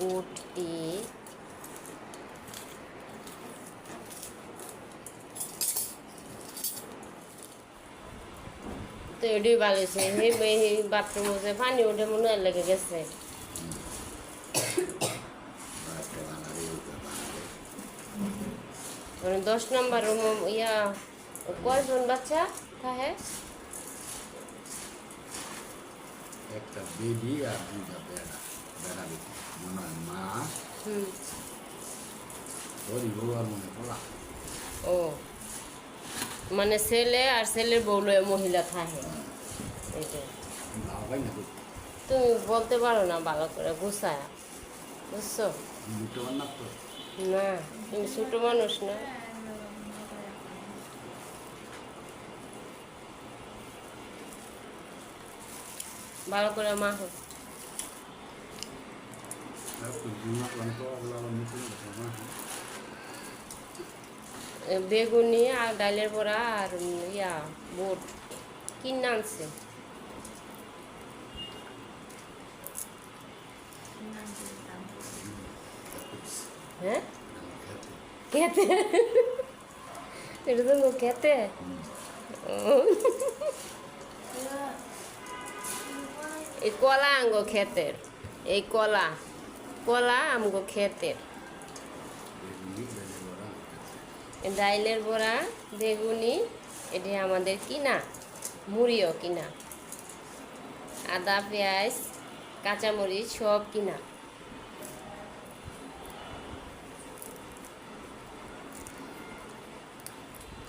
বুটটি তো এটাই বালিছে সেই বাথরুম হচ্ছে পানি উঠে মনে হয় লেগে গেছে রাতে বানাবে উঠে বানাবে মানে দশ নম্বর রুম ইয়া কয়জন বাচ্চা থাকে একটা বেডি আর দুইটা বেড়া বেড়া বেটি ও মানে ছেলে আর ছেলের বউ মহিলা থাকে। তুমি বলতে পারো না, ভালো করে গুছায়। বুঝছ? না, তুমি ছোট মানুষ না। ভালো করে মাখো। বেগুনি আর ডালের বড়া আর ইয়া বোট। কিনে আনছে। হ্যাঁ? খেতে? এটা তো খেতে? এই কলা আঙ্গো ক্ষেতের এই কলা। কলা আমগো ক্ষেতের। ডাইলের বড়া, বেগুনি, এটি আমাদের কিনা, মুড়িও কিনা, আদা, পেঁয়াজ, কাঁচামরিচ সব কিনা।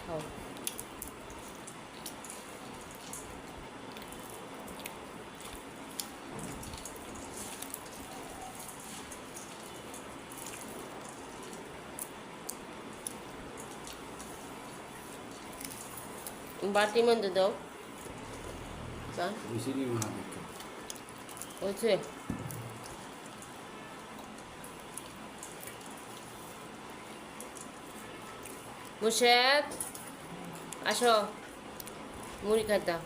খাও। বাটি মধ্যে দাও হয়েছে মুর্শেদ আসো মুড়ি খাইতা